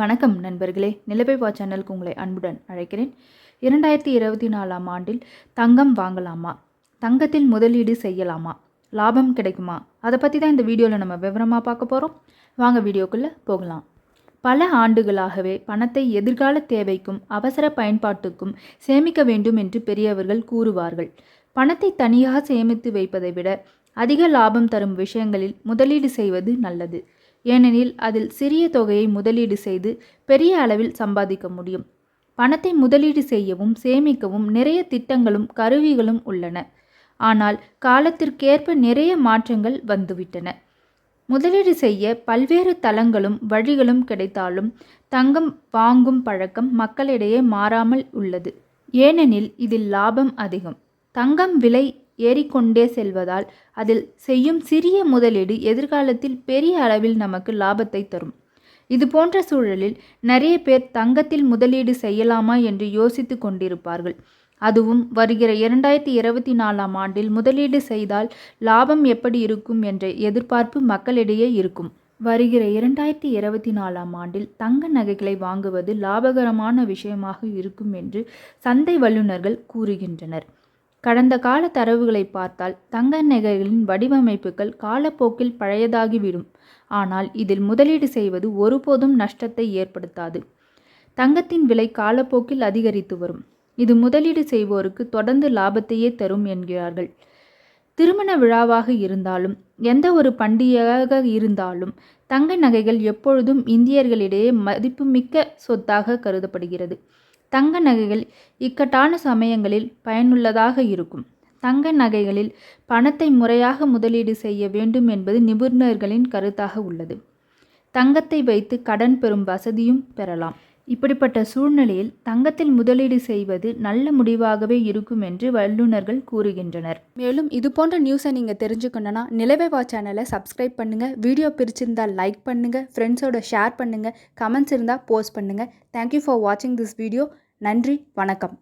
வணக்கம் நண்பர்களே. நிலவை வா சேனலுக்கு உங்களை அன்புடன் அழைக்கிறேன். இரண்டாயிரத்தி இருபத்தி நாலாம் ஆண்டில் தங்கம் வாங்கலாமா? தங்கத்தில் முதலீடு செய்யலாமா? லாபம் கிடைக்குமா? அதை பற்றி தான் இந்த வீடியோவில் நம்ம விவரமாக பார்க்க போகிறோம் வாங்க வீடியோக்குள்ளே போகலாம். பல ஆண்டுகளாகவே பணத்தை எதிர்கால தேவைக்கும் அவசர பயன்பாட்டுக்கும் சேமிக்க வேண்டும் என்று பெரியவர்கள் கூறுவார்கள். பணத்தை தனியாக சேமித்து வைப்பதை விட அதிக லாபம் தரும் விஷயங்களில் முதலீடு செய்வது நல்லது. ஏனெனில் அதில் சிறிய தொகையை முதலீடு செய்து பெரிய அளவில் சம்பாதிக்க முடியும். பணத்தை முதலீடு செய்யவும் சேமிக்கவும் நிறைய திட்டங்களும் கருவிகளும் உள்ளன. ஆனால் காலத்திற்கேற்ப நிறைய மாற்றங்கள் வந்துவிட்டன. முதலீடு செய்ய பல்வேறு தளங்களும் வழிகளும் கிடைத்தாலும் தங்கம் வாங்கும் பழக்கம் மக்களிடையே மாறாமல் உள்ளது. ஏனெனில் இதில் லாபம் அதிகம். தங்கம் விலை ஏறிக்கொண்டே செல்வதால் அதில் செய்யும் சிறிய முதலீடு எதிர்காலத்தில் பெரிய அளவில் நமக்கு லாபத்தை தரும். இது போன்ற சூழலில் நிறைய பேர் தங்கத்தில் முதலீடு செய்யலாமா என்று யோசித்து கொண்டிருப்பார்கள். அதுவும் வருகிற இரண்டாயிரத்தி இருபத்தி நாலாம் ஆண்டில் முதலீடு செய்தால் லாபம் எப்படி இருக்கும் என்ற எதிர்பார்ப்பு மக்களிடையே இருக்கும். வருகிற இரண்டாயிரத்தி இருபத்தி நாலாம் ஆண்டில் தங்க நகைகளை வாங்குவது லாபகரமான விஷயமாக இருக்கும் என்று சந்தை வல்லுநர்கள் கூறுகின்றனர். கடந்த கால தரவுகளை பார்த்தால் தங்க நகைகளின் வடிவமைப்புகள் காலப்போக்கில் பழையதாகிவிடும். ஆனால் இதில் முதலீடு செய்வது ஒருபோதும் நஷ்டத்தை ஏற்படுத்தாது. தங்கத்தின் விலை காலப்போக்கில் அதிகரித்து வரும். இது முதலீடு செய்வோருக்கு தொடர்ந்து லாபத்தையே தரும் என்கிறார்கள். திருமண விழாவாக இருந்தாலும் எந்த ஒரு பண்டிகையாக இருந்தாலும் தங்க நகைகள் எப்பொழுதும் இந்தியர்களிடையே மதிப்புமிக்க சொத்தாக கருதப்படுகிறது. தங்க நகைகள் இக்கட்டான சமயங்களில் பயனுள்ளதாக இருக்கும். தங்க நகைகளில் பணத்தை முறையாக முதலீடு செய்ய வேண்டும் என்பது நிபுணர்களின் கருத்தாக உள்ளது. தங்கத்தை வைத்து கடன் பெறும் வசதியும் பெறலாம். இப்படிப்பட்ட சூழ்நிலையில் தங்கத்தில் முதலீடு செய்வது நல்ல முடிவாகவே இருக்கும் என்று வல்லுநர்கள் கூறுகின்றனர். மேலும் இது போன்ற நியூஸை நீங்கள் தெரிஞ்சுக்கணுன்னா நிலவேவா சேனலை சப்ஸ்கிரைப் பண்ணுங்கள் வீடியோ பிரிச்சிருந்தால் லைக் பண்ணுங்கள் ஃப்ரெண்ட்ஸோட ஷேர் பண்ணுங்கள் கமெண்ட்ஸ் இருந்தால் போஸ்ட் பண்ணுங்கள் தேங்க்யூ ஃபார் வாட்சிங் திஸ் வீடியோ நன்றி வணக்கம்.